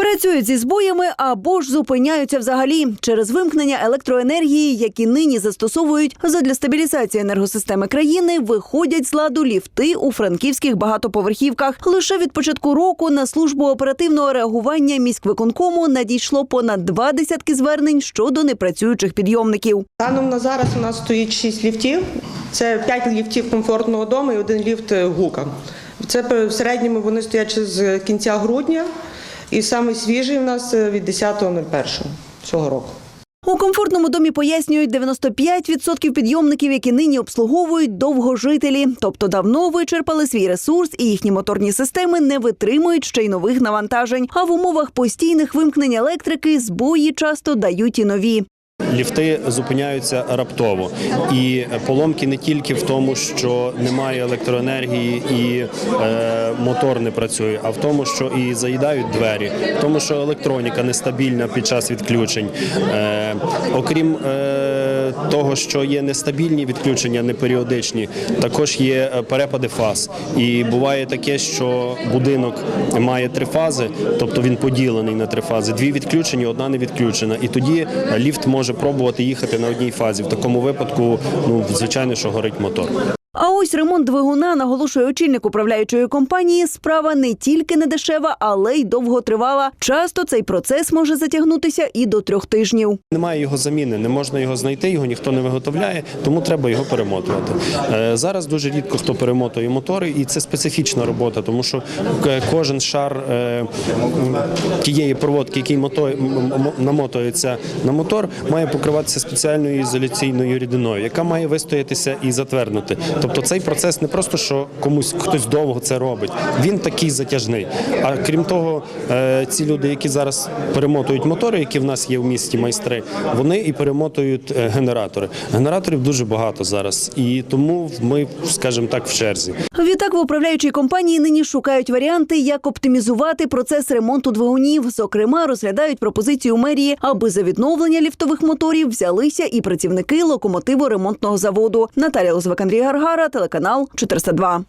Працюють зі збоями або ж зупиняються взагалі через вимкнення електроенергії, які нині застосовують задля стабілізації енергосистеми країни, виходять з ладу ліфти у франківських багатоповерхівках. Лише від початку року на службу оперативного реагування міськвиконкому надійшло понад два десятки звернень щодо непрацюючих підйомників. Станом на зараз у нас стоїть 6 ліфтів. Це 5 ліфтів комфортного дому і один ліфт е, гука. Це в середньому вони стоять з кінця грудня. І самий свіжий у нас е, від 10.01 цього року. У комфортному домі пояснюють 95% підйомників, які нині обслуговують довгожителі, тобто давно вичерпали свій ресурс, і їхні моторні системи не витримують ще й нових навантажень. А в умовах постійних вимкнень електрики збої часто дають і нові. Ліфти зупиняються раптово, і поломки не тільки в тому, що немає електроенергії і е, мотор не працює, а в тому, що і заїдають двері, в тому, що електроніка нестабільна під час відключень. Е, окрім е, того, що є нестабільні відключення, неперіодичні, також є е, перепади фаз. І буває таке, що будинок має три фази, тобто він поділений на три фази. Дві відключені, одна не відключена. І тоді ліфт може пробувати їхати на одній фазі. В такому випадку, ну звичайно, що горить мотор. А ось ремонт двигуна, наголошує очільник управляючої компанії, справа не тільки не дешева, але й довготривала. Часто цей процес може затягнутися і до трьох тижнів. Немає його заміни, не можна його знайти, його ніхто не виготовляє, тому треба його перемотувати. Е, Зараз дуже рідко хто перемотує мотори, і це специфічна робота, тому що кожен шар е, тієї проводки, який намотується на мотор, має покриватися спеціальною ізоляційною рідиною, яка має вистоятися і затверднути. Тобто цей процес не просто що комусь хтось довго це робить, він такий затяжний. А крім того, е, ці люди, які зараз перемотують мотори, які в нас є в місті майстри, вони і перемотують е, генератори. Генераторів дуже багато зараз, і тому ми, скажімо так, в черзі. Відтак в управляючій компанії нині шукають варіанти, як оптимізувати процес ремонту двигунів. Зокрема, розглядають пропозицію мерії, аби за відновлення ліфтових моторів взялися і працівники локомотиво-ремонтного заводу. Наталя Андрій Гаргара, телеканал 402.